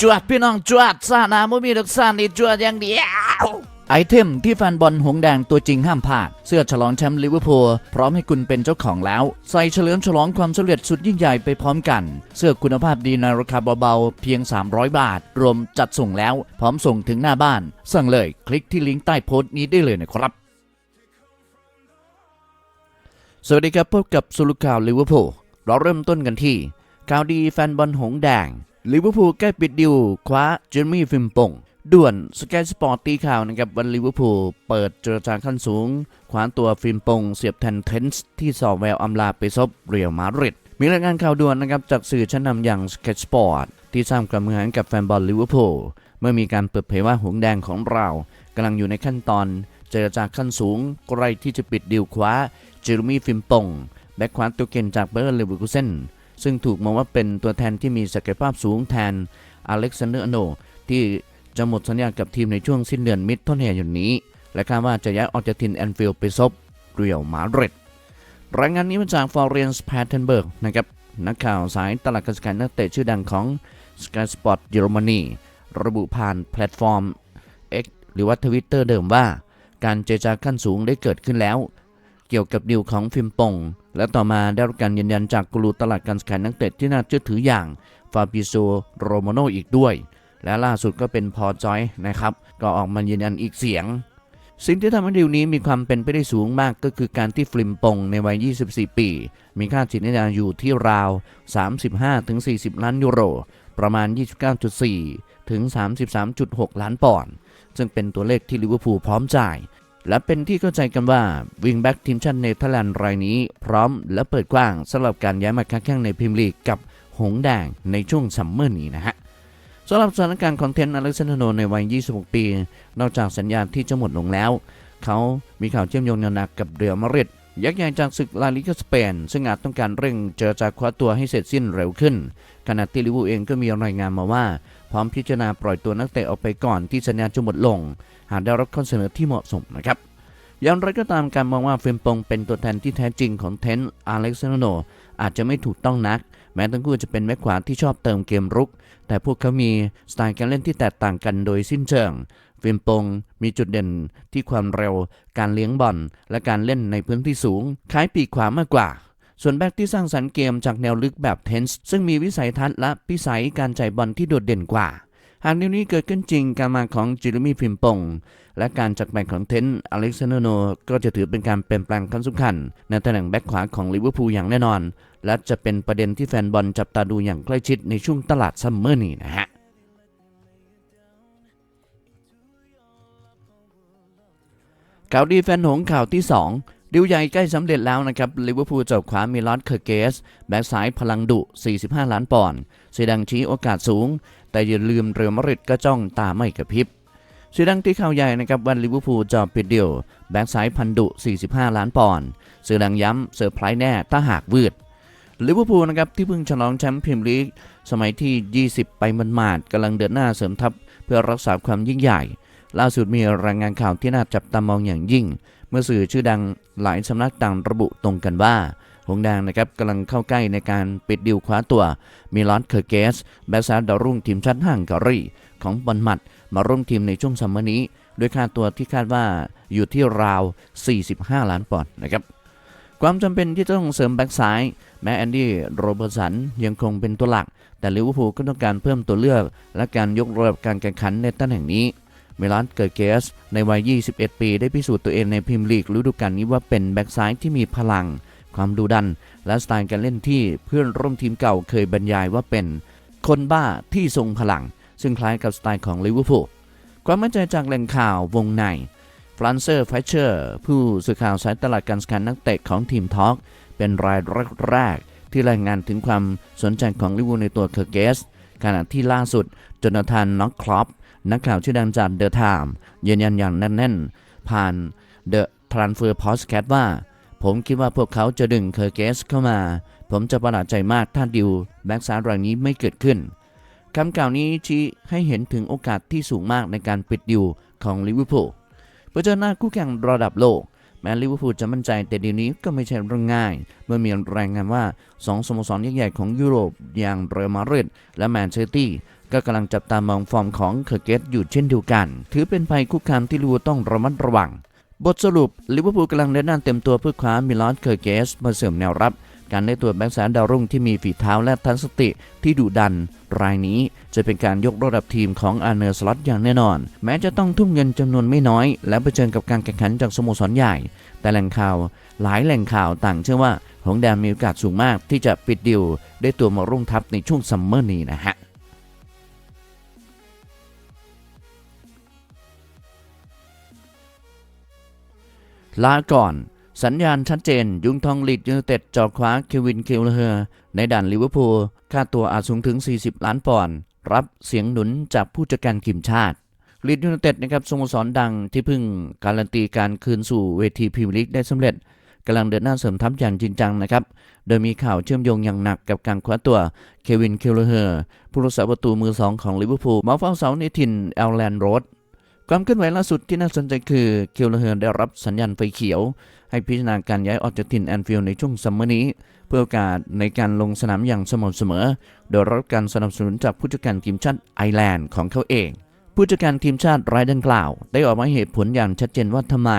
จวดพี่น้องจวดซานาไมุมีดอกซานี่จวดอย่างเดียวไอเทมที่แฟนบอลหงแดงตัวจริงห้ามพลาด เสื้อฉลองแชมป์ลิเวอร์พูลพร้อมให้คุณเป็นเจ้าของแล้ว ใส่เฉลิมฉลองความสำเร็จสุดยิ่งใหญ่ไปพร้อมกัน เสื้อคุณภาพดีในราคาเบาๆ เพียง 300 บาท รวมจัดส่งแล้ว พร้อมส่งถึงหน้าบ้าน สั่งเลยคลิกที่ลิงก์ใต้โพสต์นี้ได้เลยนะครับสวัสดีครับพบกับสุลุข่าวลิเวอร์พูลเราเริ่มต้นกันที่ข่าวดีแฟนบอลหงแดง ลิเวอร์พูลใกล้ปิดดิวคว้าเจอร์มี่ฟิมปงด่วนสกายสปอร์ตตีข่าวนะครับวันลิเวอร์พูลเปิดเจรจาขั้นสูงคว้าตัวฟิล์มปงเสียบแทนเทนส์ที่สอบแววอำลาไปซบเรียลมาดริดมีรายงานข่าวด่วนนะครับจากสื่อชั้นนำอย่างสกายสปอร์ตที่สร้างความมือหันกับแฟนบอลลิเวอร์พูลเมื่อมีการเปิดเผยว่าหงแดงของเรากำลังอยู่ในขั้นตอน เจรจาขั้นสูงใกล้ที่จะปิดดีลคว้าเจอร์มี่ฟิมปงแบ็คขวาตัวเก่งจากเบอร์เลเวอร์คูเซน ซึ่งถูกมองว่าเป็นตัวแทนที่มีศักยภาพสูงแทนอเล็กซานเดอร์โนที่จะหมดสัญญากับทีมในช่วงสิ้นเดือนมิถุนายนนี้ และคาดว่าจะย้ายออกจากทีมแอนฟิลด์ไปซบเรียลมาดริดรายงานนี้มาจากฟอร์เรนส์แพทเทนเบิร์กนะครับนักข่าวสายตลาดการสกัดนักเตะชื่อดังของ Sky Sport เยอรมนีระบุผ่านแพลตฟอร์ม X หรือว่าทวิตเตอร์เดิมว่า การเจรจาขั้นสูงได้เกิดขึ้นแล้ว เกี่ยวกับดีลของฟิมปง และต่อมาได้รับการยืนยันจากกูรูตลาดการขายนักเตะที่น่าเชื่อถืออย่างฟาบิโซโรโมโนอีกด้วย และล่าสุดก็เป็นพอจอยนะครับ ก็ออกมายืนยันอีกเสียง สิ่งที่ทำให้ดีลนี้มีความเป็นไปได้สูงมากก็คือการที่ฟิมปงในวัย 24 ปี มีค่าจิตวิญญาอยู่ที่ราว 35-40 ล้านยูโร ประมาณ 29.4 ถึง 33.6 ล้านปอนด์ซึ่งเป็นตัวเลขที่ลิเวอร์พูลพร้อมจ่าย และเป็นที่เข้าใจกันว่าวิงแบ็กทีมชาติเนเธอร์แลนด์รายนี้ พร้อมและเปิดกว้างสำหรับการย้ายมาค้าแข่งในพรีเมียร์ลีกกับหงแดงในช่วงซัมเมอร์นี้นะฮะสำหรับสถานการณ์ของเทนอเล็กซานโนในวัย 26 ปี นอกจากสัญญาที่จะหมดลงแล้ว เขามีข่าวเชื่อมโยงอย่างหนักกับเรียมาริดยักษ์ใหญ่จากศึกลาลิกาสเปน ซึ่งอาจต้องการเร่งเจรจาคว้าตัวให้เสร็จสิ้นเร็วขึ้น ขณะที่ลิเวอร์พูลเองก็มีรายงานมาว่า พร้อมพิจารณาปล่อยตัวนักเตะออกไปก่อนที่สัญญาจะหมดลง หากได้รับข้อเสนอที่เหมาะสมนะครับอย่างไรก็ตามการมองว่าเฟรมปงเป็นตัวแทนที่แท้จริงของเทนต์อเล็กซานโนอาจจะไม่ถูกต้องนัก แม้ทั้งคู่จะเป็นแม็กขวาที่ชอบเติมเกมรุก แต่พวกเขามีสไตล์การเล่นที่แตกต่างกันโดยสิ้นเชิงเฟรมปงมีจุดเด่นที่ความเร็ว การเลี้ยงบอลและการเล่นในพื้นที่สูงคล้ายปีกขวามากกว่า ส่วนแบ็กที่สร้างสรรค์เกมจากแนวลึกแบบเทนส์ซึ่งมีวิสัยทัศน์และพิสัยการจ่ายบอลที่โดดเด่นกว่า หากเรื่องนี้เกิดขึ้นจริงการมาของจิรมี่พิมปงและการจักแบ่งของเทนต์อเล็กซานโน ก็จะถือเป็นการเปลี่ยนแปลงครั้งสำคัญ ในตำแหน่งแบ็กขวาของลิเวอร์พูลอย่างแน่นอน และจะเป็นประเด็นที่แฟนบอลจับตาดูอย่างใกล้ชิดในช่วงตลาดซัมเมอร์นี้นะฮะข่าวดีแฟนหงข่าวที่ 2ดิวใหญ่ใกล้สำเร็จแล้วนะครับลิเวอร์พูลจบขวามิลอสเคอร์เกส แบ็กซ้ายพลังดุ 45 ล้านปอนด์เซดังชี้โอกาสสูง แต่อย่าลืมเรอัลมาดริดก็จ้องตาไม่กระพริบเสียดังที่ข่าวใหญ่นะครับวันลิเวอร์พูลจอบปิดเดียว แบ็กซ้ายพันดุ 45 ล้านปอนด์เสือดังย้ำเซอร์ไพรส์แน่ถ้าหากวืดลิเวอร์พูลนะครับที่เพิ่งฉลองแชมป์พรีเมียร์ลีกสมัยที่ 20 ไปมันมาดกำลังเดินหน้าเสริมทัพเพื่อรักษาความยิ่งใหญ่ ล่าสุดมีรายงานข่าวที่น่าจับตามองอย่างยิ่ง เมื่อสื่อชื่อดังหลายสำนักต่างระบุตรงกันว่า หงแดงนะครับกำลังเข้าใกล้ในการปิดดิวคว้าตัวมิลอนเคอร์เกสแบ็กซ้ายดาวรุ่งทีมชาติฮังการีของบอลหมัด มาร่วมทีมในช่วงซัมเมอร์นี้ด้วยค่าตัวที่คาดว่าอยู่ที่ราว 45 ล้านปอนด์นะครับความจำเป็นที่ต้องเสริมแบ็กซ้าย แม้แอนดี้โรเบอร์สันยังคงเป็นตัวหลัก แต่ลิเวอร์พูลก็ต้องการเพิ่มตัวเลือก และการยกระดับการแข่งขันในตำแหน่งนี้เมลานเกิดเกสในวัย 21 ปี ได้พิสูจน์ตัวเองในพรีเมียร์ลีกฤดูกาลนี้ว่าเป็นแบ็กซ้ายที่มีพลัง ความดุดัน และสไตล์การเล่นที่เพื่อนร่วมทีมเก่าเคยบรรยายว่าเป็น คนบ้าที่ทรงพลัง ซึ่งคล้ายกับสไตล์ของลิเวอร์พูลความมั่นใจจากแหล่งข่าววงในฟรานเซอร์ไฟเชอร์ผู้สื่อข่าวสายตลาดการสกันนักเตะของทีมทอล์กเป็นรายแรกๆที่รายงานถึงความสนใจของลิเวอร์พูลในตัวเคอร์เกสขณะที่ล่าสุดจนาธานน็อกคลอปนักข่าวชื่อดังจากเดอะไทม์ยืนยันอย่างแน่นๆ ผ่านเดอะทรานเฟอร์พอสแคทว่า ผมคิดว่าพวกเขาจะดึงเคอร์เกสเข้ามา ผมจะประหลาดใจมากถ้าดิวแบ็กซ้ายรายนี้ไม่เกิดขึ้นคำกล่าวนี้ชี้ให้เห็นถึงโอกาสที่สูงมากในการปิดดิวของลิเวอร์พูลเผชิญหน้าคู่แข่งระดับโลก แม้ลิเวอร์พูลจะมั่นใจแต่ดีลนี้ก็ไม่ใช่เรื่องง่าย เมื่อมีรายงานว่า 2สโมสรใหญ่ๆของยุโรปอย่างเรอัลมาดริดและแมนเชสเตอร์ก็กำลังจับตามองฟอร์มของเคอร์เกตอยู่เช่นเดียวกัน ถือเป็นภัยคุกคามที่ลิเวอร์ต้องระมัดระวัง บทสรุปลิเวอร์พูลกำลังเดินหน้าเต็มตัวเพื่อคว้ามิลอนเคอร์เกสมาเสริมแนวรับ การได้ตัวแบ็กซ้ายดาวรุ่งที่มีฝีเท้าและทันสติที่ดุดัน รายนี้จะเป็นการยกระดับทีมของอาร์เนอร์สล็อตอย่างแน่นอน แม้จะต้องทุ่มเงินจำนวนไม่น้อย และเผชิญกับการแข่งขันจากสโมสรใหญ่ แต่แหล่งข่าว หลายแหล่งข่าวต่างเชื่อว่าหงแดงมีโอกาสสูงมากที่จะปิดดิวได้ตัวมารุ่งทัพในช่วงซัมเมอร์นี้นะฮะ ลาก่อน สัญญาณชัดเจน ยุงทองลีดยูนเต็ดจอดคว้าเควินเคลเฮอร์ในด่านลิเวอร์พูลค่าตัวอาจสูงถึง 40 ล้านปอนด์รับเสียงหนุนจากผู้จัดการทีมชาติลีดยูนเต็ดนะครับสโมสรดังที่เพิ่งการันตีการคืนสู่เวทีพรีเมียร์ลีกได้สำเร็จกำลังเดินหน้าเสริมทัพอย่างจริงจังนะครับ โดยมีข่าวเชื่อมโยงอย่างหนักกับการคว้าตัวเควินเคลเฮอร์ผู้รักษาประตูมือสองของลิเวอร์พูลมาเฝ้าเสาในถิ่นแอลแลนด์โรด ความเคลื่อนไหวล่าสุดที่น่าสนใจคือเคลเฮอร์ได้รับสัญญาณไฟเขียว ให้พิจารณาการย้ายออกจากถิ่นแอนฟิลด์ในช่วงซัมเมอร์นี้ เพื่อโอกาสในการลงสนามอย่างสม่ำเสมอ โดยรับการสนับสนุนจากผู้จัดการทีมชาติไอร์แลนด์ของเขาเอง ผู้จัดการทีมชาติรายดังกล่าว ได้ออกมาเหตุผลอย่างชัดเจนว่าทำไม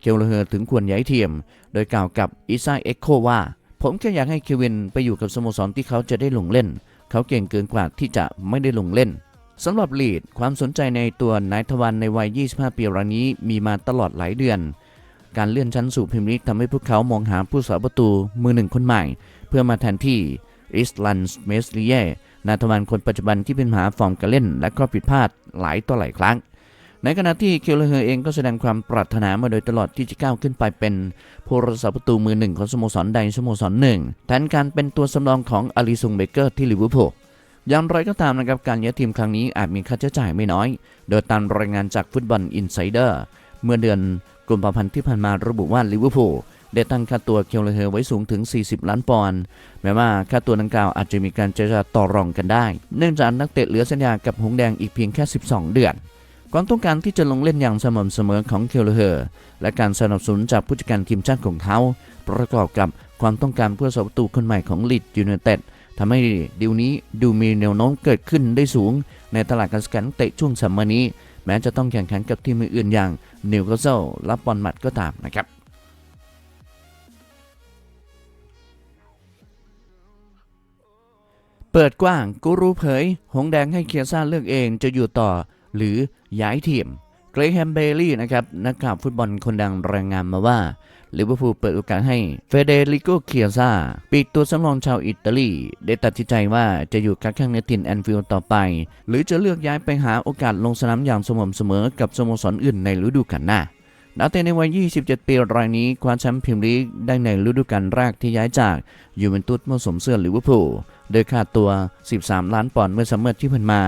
เคลเฮอร์ถึงควรย้ายทีม โดยกล่าวกับอิซาเอ็กโคว่าผมแค่อยากให้เควินไปอยู่กับสโมสรที่เขาจะได้ลงเล่น เขาเก่งเกินกว่าที่จะไม่ได้ลงเล่น สำหรับลีดความสนใจในตัวนายทวันในวัย 25 ปีรายนี้มีมาตลอดหลายเดือน การเลื่อนชั้นสู่พรีเมียร์ลีกทำให้พวกเขามองหาผู้สาประตูมือหนึ่งคนใหม่ เพื่อมาแทนที่อิสลันส์เมสลีเย่นายทวันคนปัจจุบันที่เป็นหาฟอร์มการเล่น และก็ผิดพลาดหลายต่อหลายครั้ง ในขณะที่เคลเฮอร์เองก็แสดงความปรารถนามาโดยตลอดที่จะก้าวขึ้นไปเป็นผู้รักษาประตูมือหนึ่งของสโมสรใดสโมสรหนึ่งแทนการเป็นตัวสำรองของอลิซุงเบเกอร์ที่ลิเวอร์พูล อย่างไรก็ตามนะครับการย้ายทีมครั้งนี้อาจมีค่าใช้จ่ายไม่น้อย โดยตามรายงานจากฟุตบอลอินไซเดอร์เมื่อเดือนกุมภาพันธ์ที่ผ่านมาระบุว่าลิเวอร์พูลได้ตั้งค่าตัวเคลเลเฮอร์ไว้สูงถึง 40 ล้านปอนด์แม้ว่าค่าตัวดังกล่าวอาจจะมีการเจรจาต่อรองกันได้ เนื่องจากนักเตะเหลือสัญญากับหงแดงอีกเพียงแค่ 12 เดือน ความต้องการที่จะลงเล่นอย่างสม่ำเสมอของเคลเลเฮอร์และการสนับสนุนจากผู้จัดการทีมชาติของเขา ประกอบกับความต้องการเพื่อสาประตูคนใหม่ของลีดยูไนเต็ด ทำให้ดีลนี้ดูมีแนวโน้มเกิดขึ้นได้สูง ในตลาดการสแกนนักเตะช่วงซัมมอร์นี้ แม้จะต้องแข่งขันกับทีมอื่นอย่างนิวคาสเซิลรับบอลมัดก็ตามนะครับเปิดกว้างกูรูเผย หงแดงให้เคียซ่าเลือกเองจะอยู่ต่อ หรือย้ายทีม เกรแฮมเบลลี่นะครับ นักข่าวฟุตบอลคนดังรายงานมาว่า ลิเวอร์พูลเปิดโอกาสให้เฟเดริโกเคียซาปีกตัวสำรองชาวอิตาลี ได้ตัดสินใจว่าจะอยู่ค้างแข้งในถิ่นแอนฟิลด์ต่อไป หรือจะเลือกย้ายไปหาโอกาสลงสนามอย่างสม่ำเสมอกับสโมสรอื่นในฤดูกาลหน้านักเตะในวัย 27 ปีรายนี้คว้าแชมป์พรีเมียร์ลีกได้ในฤดูกาลแรกที่ย้ายจากยูเวนตุสเมื่อสวมเสื้อลิเวอร์พูลโดยค่าตัว 13 ล้านปอนด์เมื่อซัมเมอร์ที่ผ่านมา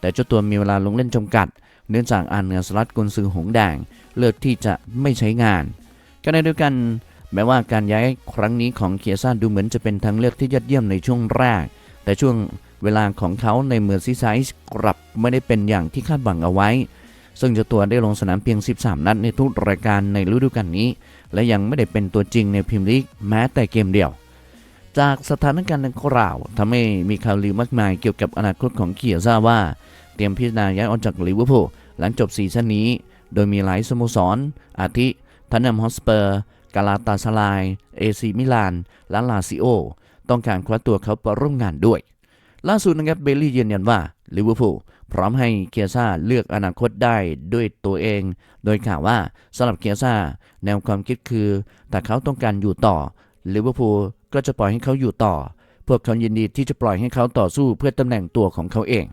แต่เจ้าตัวมีเวลาลงเล่นจำกัด เนื่องจากอาร์เนือสลัดกุนซือหงแดง เลือกที่จะไม่ใช้งาน ขณะเดียกันแม้ว่าการย้ายครั้งนี้ของเคียซ่าดูเหมือนจะเป็นทางเลือกที่ยอดเยี่ยมในช่วงแรก แต่ช่วงเวลาของเขาในเมืองซีไซส์กลับไม่ได้เป็นอย่างที่คาดหวังเอาไว้ ซึ่งเจ้าตัวได้ลงสนามเพียง 13 นัดในทุกรายการในฤดูกาลนี้ และยังไม่ได้เป็นตัวจริงในพรีเมียร์ลีกแม้แต่เกมเดียว จากสถานการณ์ดังกล่าวทำให้มีข่าวลือมากมายเกี่ยวกับอนาคตของเคียซ่าว่า เตรียมพิจารณาย้ายออกจากลิเวอร์พูลหลังจบซีซั่นนี้ โดยมีหลายสโมสร อาทิ ทันนัมฮอสเปอร์ กาลาตาสลาย เอซีมิลาน และลาซิโอ ต้องการคว้าตัวเขาไปร่วมงานด้วย ล่าสุดนะครับเบลลี่ยืนยันว่าลิเวอร์พูลพร้อมให้เคียซ่าเลือกอนาคตได้ด้วยตัวเอง โดยกล่าวว่าสำหรับเคียซ่าแนวความคิดคือถ้าเขาต้องการอยู่ต่อลิเวอร์พูลก็จะปล่อยให้เขาอยู่ต่อ พวกเขายินดีที่จะปล่อยให้เขาต่อสู้เพื่อตำแหน่งตัวของเขาเอง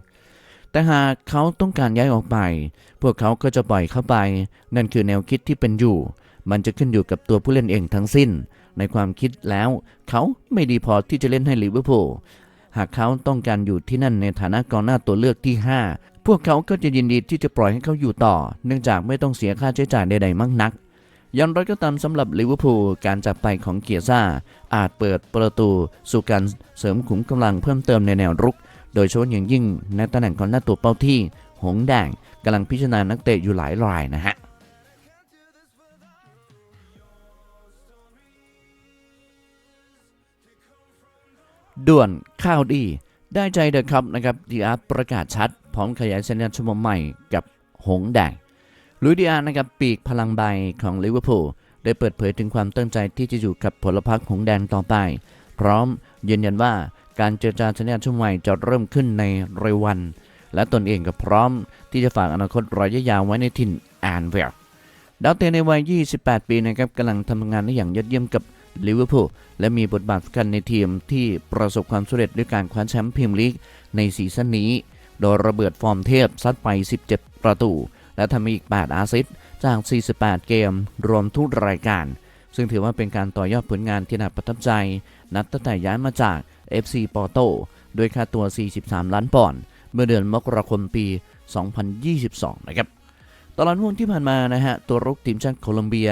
แต่หากเขาต้องการย้ายออกไป พวกเขาก็จะปล่อยเข้าไป นั่นคือแนวคิดที่เป็นอยู่ มันจะขึ้นอยู่กับตัวผู้เล่นเองทั้งสิ้น ในความคิดแล้ว เขาไม่ดีพอที่จะเล่นให้ลิเวอร์พูลหากเขาต้องการอยู่ที่นั่นในฐานะกองหน้าตัวเลือกที่ 5 พวกเขาก็จะยินดีที่จะปล่อยให้เขาอยู่ต่อ เนื่องจากไม่ต้องเสียค่าใช้จ่ายใดๆมากนักอย่างไรก็ตามสำหรับลิเวอร์พูลการจากไปของเกียร์ซ่า อาจเปิดประตูสู่การเสริมขุมกำลังเพิ่มเติมในแนวรุก โดยเฉพาะอย่างยิ่งในตำแหน่งของหน้าตัวเป้าที่ หงแดงกำลังพิจารณานักเตะอยู่หลายรายนะฮะ ด่วนข่าวดี ได้ใจเดอะครับนะครับดีอาร์ประกาศชัด พร้อมขยายสัญญาชั่วโมงใหม่กับหงแดงลุยดีอาร์นะครับปีกพลังใบของลิเวอร์พูลได้เปิดเผยถึงความตั้งใจที่จะอยู่กับผลพรรคหงแดงต่อไป พร้อมยืนยันว่าการเจรจาสัญญาชั่วโมงใหม่จะเริ่มขึ้นในเร็ววัน และตนเองก็พร้อมที่จะฝากอนาคตระยะยาวไว้ในถิ่นแอนเวร์ดาวเตะในวัย 28 ปีนะครับกำลังทำงานได้อย่างยอดเยี่ยมกับ ลิเวอร์พูลและมีบทบาทสำคัญในทีมที่ประสบความสำเร็จด้วยการคว้าแชมป์พรีเมียร์ลีกในซีซั่นนี้ โดยระเบิดฟอร์มเทพซัดไป 17 ประตู และทำอีก 8 อาซิสจาก 48 เกม รวมทุกรายการ ซึ่งถือว่าเป็นการต่อยอดผลงานที่น่าประทับใจ นับตั้งแต่ย้ายมาจาก FC ปอร์โตโดยค่าตัว 43 ล้านปอนด์เมื่อเดือนมกราคมปี 2022 นะครับตลอดห่วงที่ผ่านมานะฮะ ตัวรุกทีมชาติโคลอมเบีย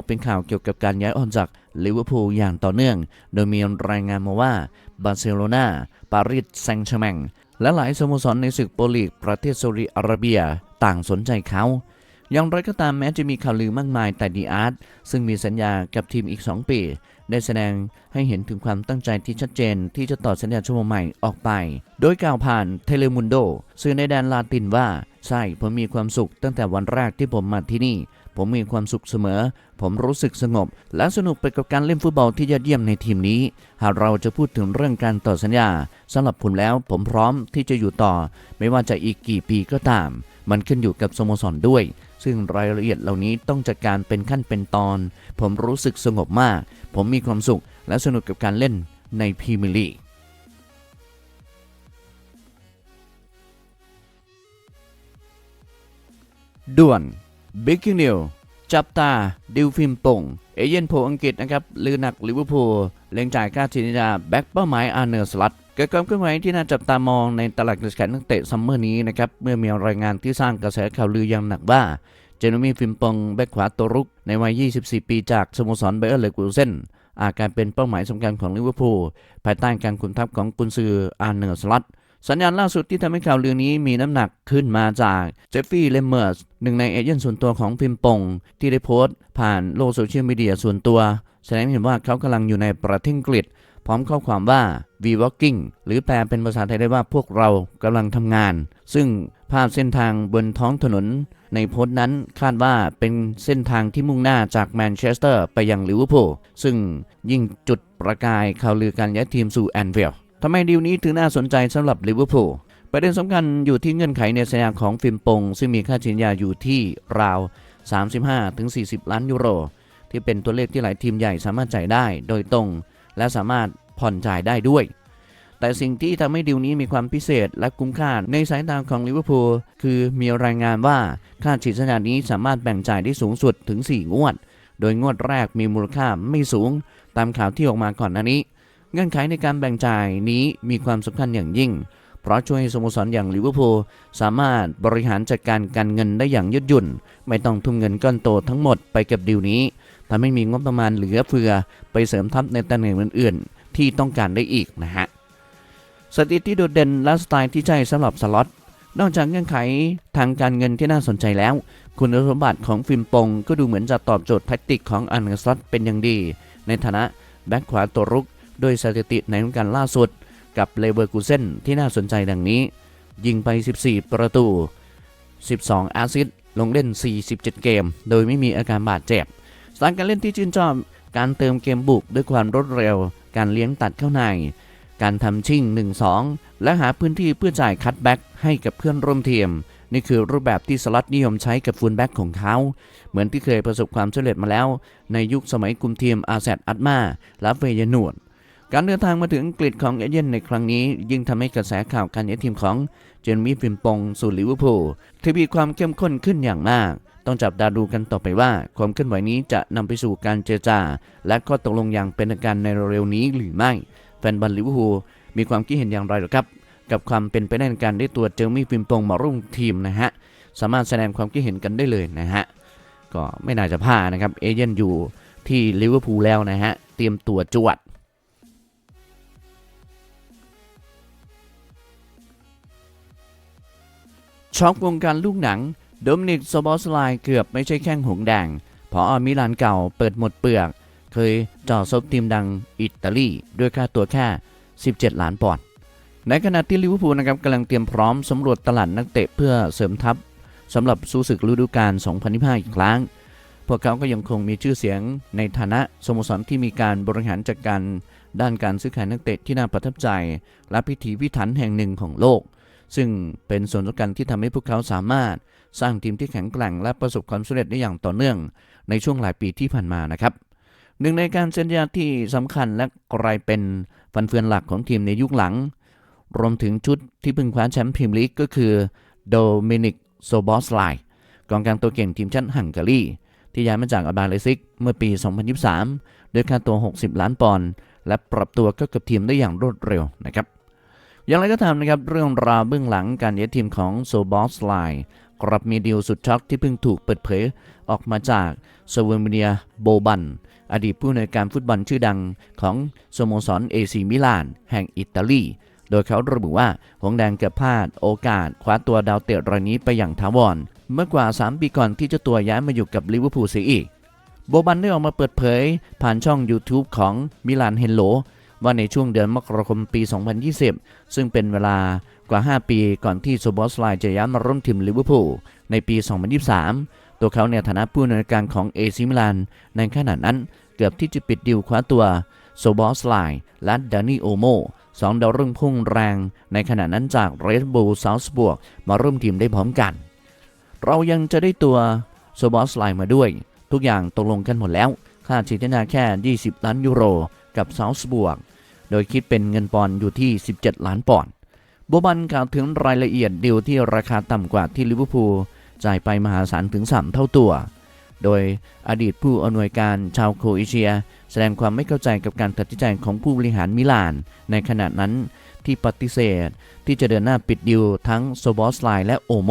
กเป็นข่าวเกี่ยวกับการย้ายออกจากลิเวอร์พูลอย่างต่อเนื่อง โดยมีรายงานมาว่าบาร์เซโลนาปารีสแซงต์แชร์แมงและหลายสโมสรในศึกโปรลีกประเทศซาอุดิอาระเบียต่างสนใจเขาอย่างไรก็ตามแม้จะมีข่าวลือมากมายแต่ดีอาร์ตซึ่งมีสัญญากับทีมอีก 2 ปี ได้แสดงให้เห็นถึงความตั้งใจที่ชัดเจนที่จะต่อสัญญาชั่วโมงใหม่ออกไป โดยกล่าวผ่านเทเลมุนโด สื่อในแดนลาตินว่า ใช่ ผมมีความสุขตั้งแต่วันแรกที่ผมมาที่นี่ ผมมีความสุขเสมอ ผมรู้สึกสงบ และสนุกไปกับการเล่นฟุตบอลที่ยอดเยี่ยมในทีมนี้ หากเราจะพูดถึงเรื่องการต่อสัญญาสำหรับผมแล้วผมพร้อมที่จะอยู่ต่อ ไม่ว่าจะอีกกี่ปีก็ตาม มันขึ้นอยู่กับสโมสรด้วย ซึ่งรายละเอียดเหล่านี้ต้องจัดการเป็นขั้นเป็นตอน ผมรู้สึกสงบมาก ผมมีความสุข และสนุกกับการเล่นในพรีเมียร์ลีกด่วน Breaking News จับตาดิวฟิล์มป่ง เอเย่นโพอังกฤษนะครับลือหนักลิเวอร์พูลเล็งจ่ายค่าสินยาแบ็กเป้าหมายอาร์เนอร์สลัดเกิดความเคลื่อนไหวที่น่าจับตามองในตลาดกระแสนักเตะซัมเมอร์นี้นะครับเมื่อมีรายงานที่สร้างกระแสข่าวลืออย่างหนักว่า เจนมีฟิมปงแบ็กขวาตัวรุก ในวัย 24 ปีจากสโมสรเบอร์เลกูเซนอาจกลารเป็นเป้าหมายสำคัญของลิเวอร์พูลภายใต้การคุมทัพของกุนซืออาร์เนอร์สลัด สัญญาณล่าสุดที่ทำให้ข่าวลือนี้มีน้ำหนักขึ้นมาจากเจฟฟี่ เลมเมอร์สหนึ่งในเอเจนต์ส่วนตัวของพิมปง ที่ได้โพสต์ ผ่านโลกโซเชียลมีเดียส่วนตัว แสดงให้เห็นว่าเขากำลังอยู่ในประเทศอังกฤษ พร้อมข้อความว่า we walking หรือแปลเป็นภาษาไทยได้ว่าพวกเรากำลังทำงาน ซึ่งภาพเส้นทางบนท้องถนน ในโพสต์นั้นคาดว่าเป็นเส้นทางที่มุ่งหน้าจากแมนเชสเตอร์ไปยังลิเวอร์พูลซึ่งยิ่งจุดประกายข่าวลือการย้ายทีมสู่แอนฟิลด์ ทำไมดีลนี้ถึงน่าสนใจสำหรับลิเวอร์พูลประเด็นสำคัญอยู่ที่เงื่อนไขในสัญญาของฟิล์มปง ซึ่งมีค่าสินยาอยู่ที่ราว 35-40 ล้านยูโร ที่เป็นตัวเลขที่หลายทีมใหญ่สามารถจ่ายได้โดยตรง และสามารถผ่อนจ่ายได้ด้วย แต่สิ่งที่ทำให้ดีลนี้มีความพิเศษและคุ้มค่าในสายตาของลิเวอร์พูลคือมีรายงานว่าค่าฉีดสัญญานี้สามารถแบ่งจ่ายได้สูงสุดถึง 4 งวด โดยงวดแรกมีมูลค่าไม่สูง ตามข่าวที่ออกมาก่อนหน้านี้ เงื่อนไขในการแบ่งจ่ายนี้มีความสำคัญอย่างยิ่ง เพราะช่วยให้สโมสรอย่างลิเวอร์พูลสามารถบริหารจัดการการเงินได้อย่างยืดหยุ่น ไม่ต้องทุ่มเงินก้อนโตทั้งหมดไปกับดีลนี้ทำให้มีงบประมาณเหลือเฟือไปเสริมทัพในตำแหน่งอื่น ๆ ที่ต้องการได้อีกนะฮะสถิติที่โดดเด่นและสไตล์ที่ใช่สำหรับสล็อตนอกจากเงื่อนไขทางการเงินที่น่าสนใจแล้ว คุณสมบัติของฟิล์มปงก็ดูเหมือนจะตอบโจทย์แทคติกของอันเนอร์สล็อตเป็นอย่างดี ในฐานะแบ็คขวาตัวรุก โดยสถิติในฤดูกาลล่าสุด กับเลเวอร์กูเซนที่น่าสนใจดังนี้ ยิงไป 14 ประตู 12 แอสซิสต์ลงเล่น 47 เกม โดยไม่มีอาการบาดเจ็บสไตล์การเล่นที่ชื่นชอบ การเติมเกมบุกด้วยความรวดเร็ว การเลี้ยงตัดเข้าใน การทำชิ่ง 1-2 และหาพื้นที่เพื่อจ่ายคัตแบ็กให้กับเพื่อนร่วมทีมนี่คือรูปแบบที่สล็อตนิยมใช้กับฟูลแบ็กของเขา เหมือนที่เคยประสบความสำเร็จมาแล้ว ในยุคสมัยกลุ่มทีมอาแซดอัตมาและเฟยนูด การเดินทางมาถึงอังกฤษของเอเย่นในครั้งนี้ ยิ่งทำให้กระแสข่าวการย้ายทีมของเจนมี่ฟิมปงสู่ลิเวอร์พูลทวีความเข้มข้นขึ้นอย่างมาก ต้องจับตาดูกันต่อไปว่า ความเคลื่อนไหวนี้จะนำไปสู่การเจรจา และข้อตกลงอย่างเป็นทางการในเร็วๆนี้หรือไม่ แฟนบอลลิเวอร์พูลมีความคิดเห็นอย่างไรหรือครับ กับความเป็นไปได้ในการได้ตัวเจอมี่ฟิมปงมาร่วมทีมนะฮะสามารถแสดงความคิดเห็นกันได้เลยนะฮะก็ไม่น่าจะพลาดนะครับเอเย่นอยู่ที่ลิเวอร์พูลแล้วนะฮะเตรียมตัวจวด ช็อกวงการลูกหนังโดมินิกโซบอสไลน์เกือบไม่ใช่แข้งหงแดงพออมิลานเก่าเปิดหมดเปลือก เคยจ่อซบทีมดังอิตาลีด้วยค่าตัวแค่ 17 ล้านปอนด์ในขณะที่ลิเวอร์พูลนะครับกำลังเตรียมพร้อมสำรวจตลาดนักเตะเพื่อเสริมทัพสำหรับสู้ศึกฤดูกาล 2025 อีกครั้ง พวกเขาก็ยังคงมีชื่อเสียงในฐานะสโมสรที่มีการบริหารจัดการด้านการซื้อขายนักเตะที่น่าประทับใจ และพิถีพิถันแห่งหนึ่งของโลก ซึ่งเป็นส่วนสำคัญที่ทำให้พวกเขาสามารถสร้างทีมที่แข็งแกร่งและประสบความสำเร็จได้อย่างต่อเนื่องในช่วงหลายปีที่ผ่านมานะครับหนึ่งในการเซ็นสัญญาที่สำคัญและกลายเป็นฟันเฟืองหลักของทีมในยุคหลัง รวมถึงชุดที่พิ่งคว้าแชมป์พรีเมียร์ลีกก็คือโดมินิกโซบอสไลกองกลางตัวเก่งทีมชาติฮังการีที่ย้ายมาจากอาบาเลซิกเมื่อปี 2023 ด้วยค่าตัว 60 ล้านปอนด์และปรับตัวก็กับทีมได้อย่างรวดเร็วนะครับ อย่างไรก็ตามนะครับ เรื่องราวเบื้องหลังการย้ายทีมของโซบอสไลกลับมีดีลสุดช็อกที่เพิ่งถูกเปิดเผยออกมาจากสเวเมเนียโบบัน อดีตผู้อำนวยการฟุตบอลชื่อดังของสโมสรเอซีมิลาน แห่งอิตาลี โดยเขาระบุว่า หงแดงเกือบพลาดโอกาสคว้าตัวดาวเตะรายนี้ไปอย่างถาวร เมื่อกว่า 3 ปีก่อนที่เจ้าตัวย้ายมาอยู่กับลิเวอร์พูลเสียอีกโบบันได้ออกมาเปิดเผย ผ่านช่อง YouTube ของมิลานเฮนโล ว่าในช่วงเดือนมกราคมปี 2020 ซึ่งเป็นเวลากว่า 5 ปีก่อนที่โซบอสไลจะย้ายมาร่วมทีมลิเวอร์พูลในปี 2023 ตัวเขาในฐานะผู้อำนวยการของเอซิมิลานในขณะนั้นเกือบที่จะปิดดิวคว้าตัวโซบอสไลและดานิโอโมสองดาวรุ่งพุ่งแรง ในขณะนั้นจากเรดบูลซาวส์บวกมาร่วมทีมได้พร้อมกัน เรายังจะได้ตัวโซบอสไลมาด้วย ทุกอย่างตกลงกันหมดแล้ว ค่าฉีดนาแค่ 20 ล้านยูโร กับซาวส์บวก โดยคิดเป็นเงินปอนด์อยู่ที่ 17 ล้านปอนด์โบบันกล่าวถึงรายละเอียดดีลที่ราคาต่ำกว่าที่ลิเวอร์พูลจ่ายไปมหาศาลถึง 3 เท่าตัว โดยอดีตผู้อำนวยการชาวโครเอเชีย แสดงความไม่เข้าใจกับการตัดสินใจของผู้บริหารมิลาน ในขณะนั้นที่ปฏิเสธ ที่จะเดินหน้าปิดดิวทั้งโซบอสไลและโอโม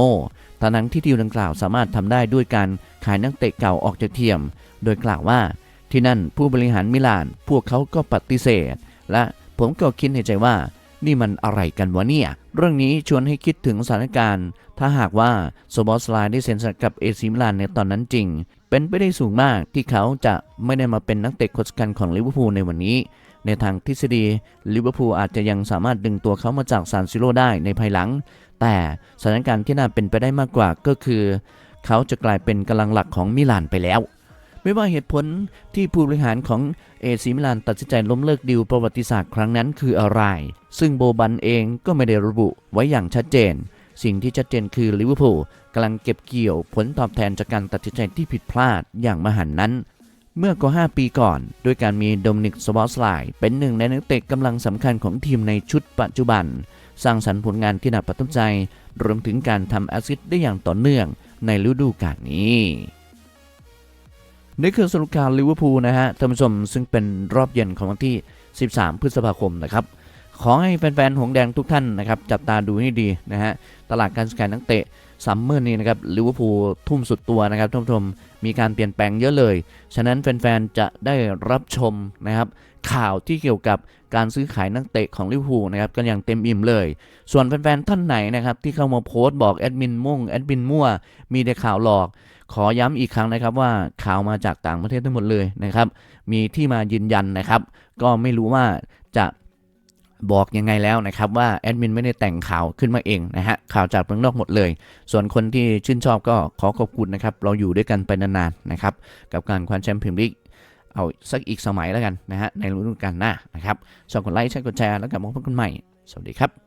ทั้งที่ดิวดังกล่าวสามารถทำได้ด้วยการขายนักเตะเก่าออกจากทีมโดยกล่าวว่า ที่นั่นผู้บริหารมิลาน พวกเขาก็ปฏิเสธ และผมก็คิดในใจว่า นี่มันอะไรกันวะเนี่ย เรื่องนี้ชวนให้คิดถึงสถานการณ์ ถ้าหากว่าโซบอสไลได้เซ็นสัญญากับเอซิมิลานในตอนนั้นจริง เป็นไปได้สูงมากที่เขาจะไม่ได้มาเป็นนักเตะคนสำคัญของลิเวอร์พูลในวันนี้ ในทางทฤษฎีลิเวอร์พูลอาจจะยังสามารถดึงตัวเขามาจากซานซิโรได้ในภายหลัง แต่สถานการณ์ที่น่าเป็นไปได้มากกว่าก็คือ เขาจะกลายเป็นกำลังหลักของมิลานไปแล้ว ไม่ว่าเหตุผลที่ผู้บริหารของเอซิมิลานตัดสินใจล้มเลิกดีลประวัติศาสตร์ครั้งนั้นคืออะไร ซึ่งโบบันเองก็ไม่ได้ระบุไว้อย่างชัดเจน สิ่งที่ชัดเจนคือลิเวอร์พูลกำลังเก็บเกี่ยวผลตอบแทนจากการตัดสินใจที่ผิดพลาดอย่างมหันต์นั้น เมื่อกว่า 5 ปีก่อนด้วยการมีโดมินิกสวอสไลเป็นหนึ่งในนักเตะกำลังสำคัญของทีมในชุดปัจจุบัน สร้างสรรค์ผลงานที่น่าประทับใจรวมถึงการทำแอสซิสต์ได้อย่างต่อเนื่องในฤดูกาลนี้ นี่คือสรุปการลิเวอร์พูลนะฮะท่านผู้ชมซึ่งเป็นรอบเย็นของวันที่ 13 พฤษภาคมนะครับขอให้แฟนๆหงแดงทุกท่านนะครับจับตาดูให้ดีนะฮะตลาดการซื้อขายนักเตะ ซัมเมอร์นี้นะครับลิเวอร์พูลทุ่มสุดตัวนะครับท่านผู้ชมมีการเปลี่ยนแปลงเยอะเลย ฉะนั้นแฟนๆ จะได้รับชมนะครับข่าวที่เกี่ยวกับการซื้อขายนักเตะของลิเวอร์พูลนะครับกันอย่างเต็มอิ่มเลย ส่วนแฟนๆ ท่านไหนนะครับที่เข้ามาโพสต์บอกแอดมินมุ่งแอดมินมั่ว มีแต่ข่าวหลอก ขอย้ำอีกครั้งนะครับว่าข่าวมาจากต่างประเทศทั้งหมดเลยนะครับมีที่มายืนยันนะครับ ก็ไม่รู้ว่าจะ บอกยังไงแล้วนะครับว่าแอดมินไม่ได้แต่งข่าวขึ้นมาเองนะฮะข่าวจากเมืองนอกหมดเลย ส่วนคนที่ชื่นชอบก็ขอขอบคุณนะครับ เราอยู่ด้วยกันไปนานๆนะครับกับการคว้าแชมป์พรีเมียร์ลีกเอาสักอีกสมัยแล้วกันนะฮะในฤดูกาลหน้านะครับชอบกดไลค์ใช่กดแชร์แล้วกลับมาพบกันใหม่ สวัสดีครับ